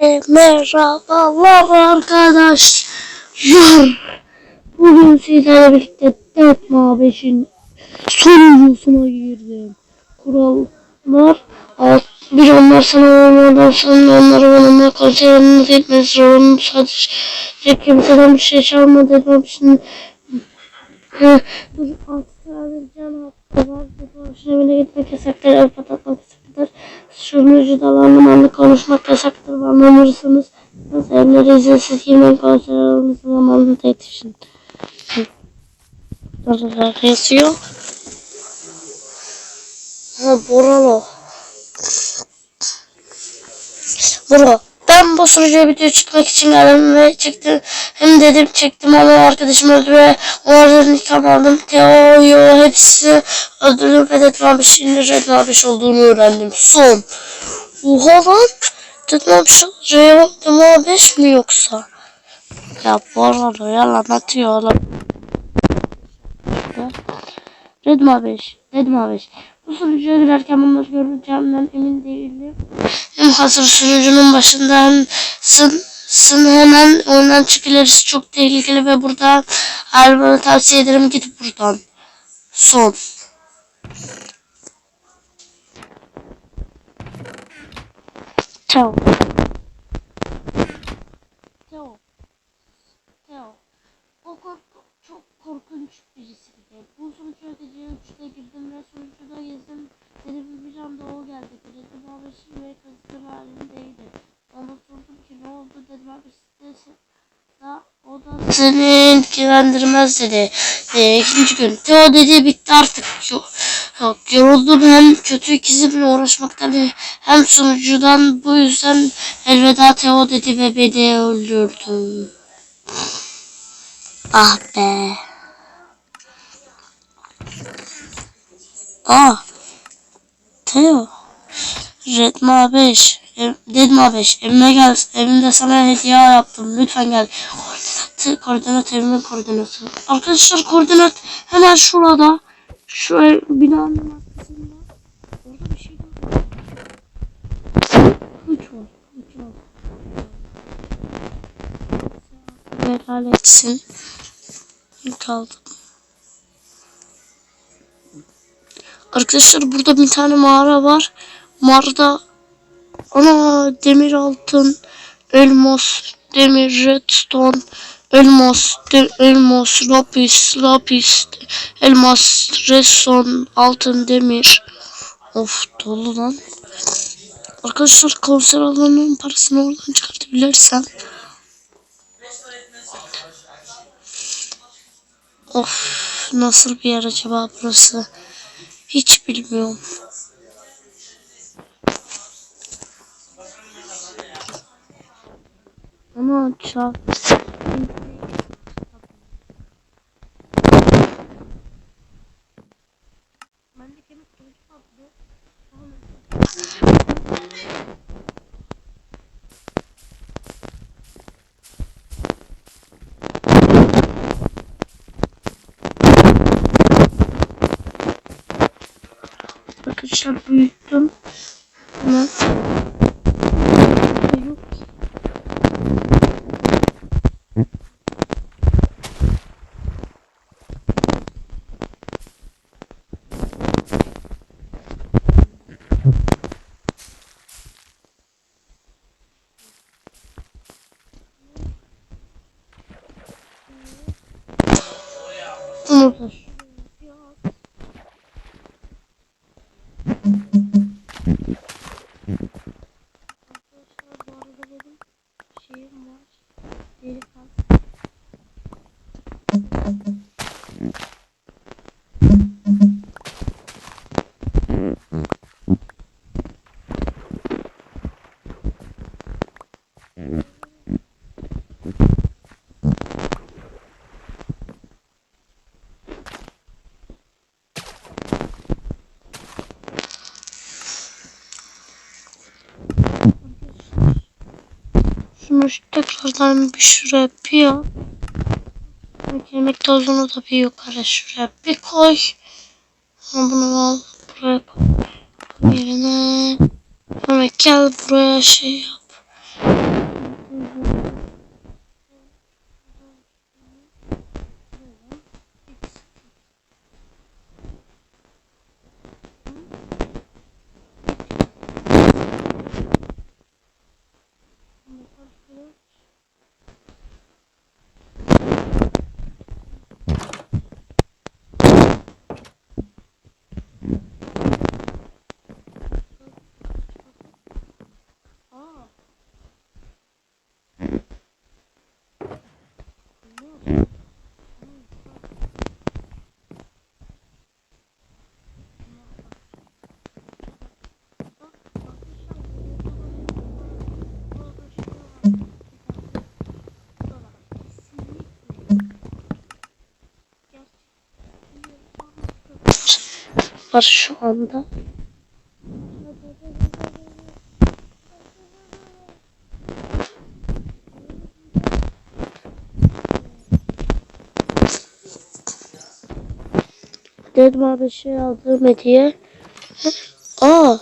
Merhabalar arkadaşlar. Bugün sizlerle birlikte Deathma 5'in sonuncusuna girdim. Kurallar bir onlar sana olmadan sonra onları bana konseriniz etmez. Sorunun sadece kimseden bir şey çalma. Şimdi Hı, dur altı sıradır can hakkı var. Bir boşuna bile gitmek yasaktır. El patlatmak yasaktır. Sunucu dalanlı konuşmak yasaktır. Anlamırsınız. Nasıl evlere izinsiz girmeyin konser alanınızı zamanında yetişin. Burada yazıyor. Ha Boralo. Bro. Ben bu sunucuya video çekmek için geldim ve çektim. Hem dedim çektim ama arkadaşım öldü ve onlardan intikam aldım. Teo'yu hepsi öldürdüm ve Dedim abi şimdi Red Maviş olduğunu öğrendim. Son. Oha lan. Dedim abi şu Red Maviş mi yoksa? Ya bu arada yalan atıyor oğlum. Red Maviş. Red Maviş. Bu sunucuya girerken bunları göreceğimden emin değilim. Hem hazır sunucunun başından sın, sın hemen ondan çık ilerisi çok tehlikeli ve buradan ayrılmanı tavsiye ederim git buradan. Son. Teo. Teo. Teo. O kork çok korkunç birisiydi. Bu sunucuya gece 3'te girdim ve sunucuda gezdim. Benim bir anda o geldi. Abi şimdi kızgın halindeydi. Ona sordum ki ne oldu dedim size da o da seni ilgilendirmez dedi. Ee, ikinci gün. Teo dedi bitti artık. Yok, yok yoruldum hem kötü ikizimle uğraşmaktan hem sunucudan bu yüzden elveda Teo dedi ve beni öldürdü. Ah be. Ah. Teo. Redma 5. Redma 5. Evime gel. Evimde sana hediye yaptım. Lütfen gel. Koordinatı, koordinat evimin koordinatı. Arkadaşlar koordinat hemen şurada. Şu ev, binanın arkasında. Orada bir şey var. Kılıç var. Kılıç var. Helal etsin. Kaldım. Arkadaşlar burada bir tane mağara var. Mağarada ana demir altın, elmas, demir, redstone, elmas, de, elmas, lapis, lapis, elmas, redstone, altın, demir. Of dolu lan. Arkadaşlar konser alanının parasını oradan çıkartabilirsem. Of nasıl bir yer acaba burası? Hiç bilmiyorum. Ama çal. Bende kemik kılıcı patladı. Кому? Şu tekrardan bir şuraya bir yap. Tozunu da bir yukarı şuraya bir koy. Ha, Bunu al buraya koy. Yerine. Sonra gel buraya şey yap. Var şu anda. Dedim abi şey aldığım hediye. Aa.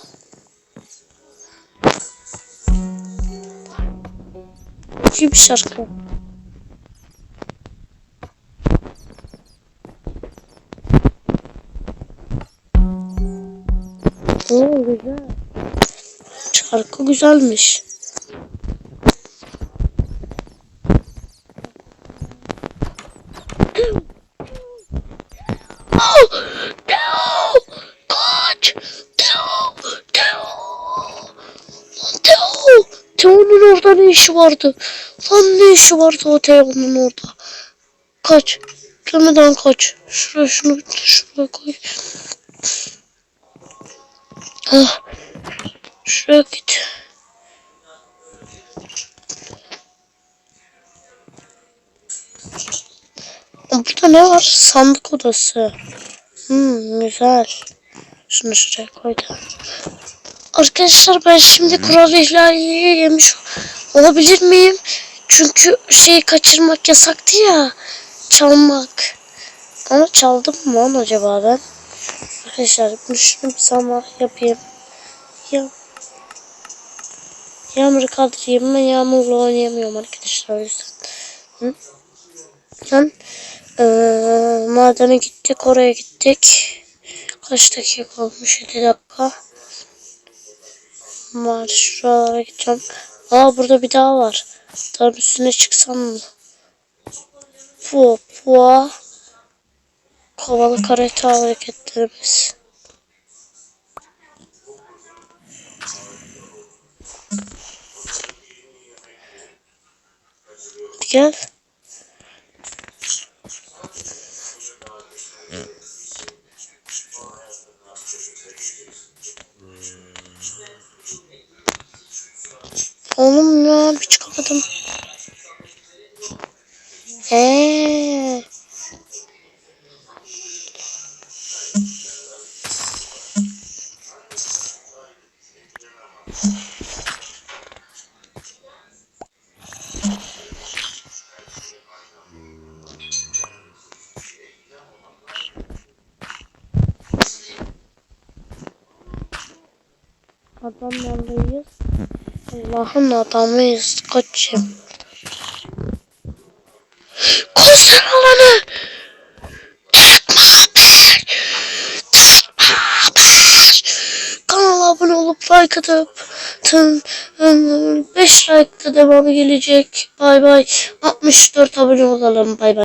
İyi bir şarkı. Güzelmiş. Teo'nun orada ne işi vardı? Lan ne işi vardı o Teo'nun orada? Kaç! Gelmeden kaç. Şuraya şunu şuraya koy. Ah. Şuraya git. Burada ne var? Sandık odası. Hmm, güzel. Şunu şuraya koydum. Arkadaşlar ben şimdi kural ihlaliye yemiş olabilir miyim? Çünkü şeyi kaçırmak yasaktı ya. Çalmak. Ama çaldım mı lan acaba ben? Arkadaşlar bunu şunu bir sana yapayım. Ya. Yağmuru kaldırayım ben yağmurla oynayamıyorum arkadaşlar o yüzden. Hı? Yani, eee, madene gittik oraya gittik. Kaç dakika olmuş? 7 dakika. Var şuralara gideceğim. Aa burada bir daha var. Tam üstüne çıksam mı? Fu, fua. Kovalı karate hareketlerimiz. Gel. Oğlum ya bir çıkamadım. Eee. Adamlarlayız. Allah'ın adamıyız koçum. Konser alanı. Kanala abone olup like atıp tın 5 like'da devamı gelecek. Bay bay. 64 abone olalım. Bay bay.